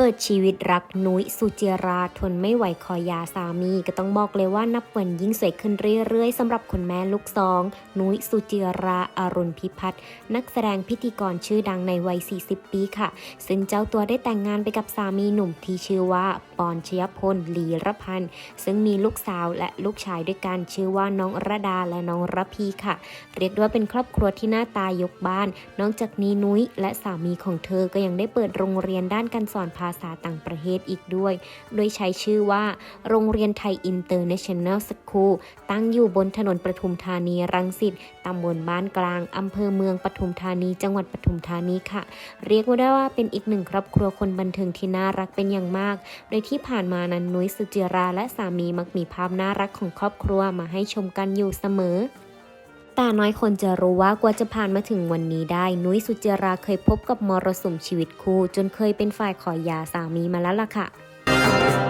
เปิดชีวิตรักนุ้ยสุจิราทนไม่ไหวขอยาสามี ก็ต้องบอกเลยว่านับวันยิ่งสวยขึ้นเรื่อยๆสำหรับคุณแม่ลูกสองนุ้ยสุจิราอารุณพิพัฒน์นักแสดงพิธีกรชื่อดังในวัย 40 ปีค่ะ ซึ่งเจ้าตัวได้แต่งงานไปกับสามีหนุ่มที่ชื่อว่าปอนชยพลลีรพันธ์ซึ่งมีลูกสาวและลูกชายด้วยกันชื่อว่าน้องระดาและน้องระพีค่ะ เรียกได้ว่าเป็นครอบครัวที่หน้าตายกบ้าน นอกจากนี้นุ้ยและสามีของเธอก็ยังได้เปิดโรงเรียนด้านการสอนภาาษาต่างประเทศอีกด้วย โดยใช้ชื่อว่า โรงเรียนไทยอินเตอร์เนชั่นแนลสคูลตั้งอยู่บนถนนปทุมธานีรังสิตตำบลบ้านกลางอำเภอเมืองปทุมธานี จังหวัดปทุมธานีค่ะ เรียกว่าได้ว่าเป็นอีกหนึ่งครอบครัวคนบันเทิงที่น่ารักเป็นอย่างมาก โดยที่ผ่านมานั้นนุ้ยสุจิราและสามีมักมีภาพน่ารักของครอบครัวมาให้ชมกันอยู่เสมอ แต่น้อยคนจะรู้ว่ากว่าจะผ่านมาถึงวันนี้ได้ นุ้ยสุจิราเคยพบกับมรสุมชีวิตคู่ จนเคยเป็นฝ่ายขอหย่าสามีมาแล้วล่ะค่ะ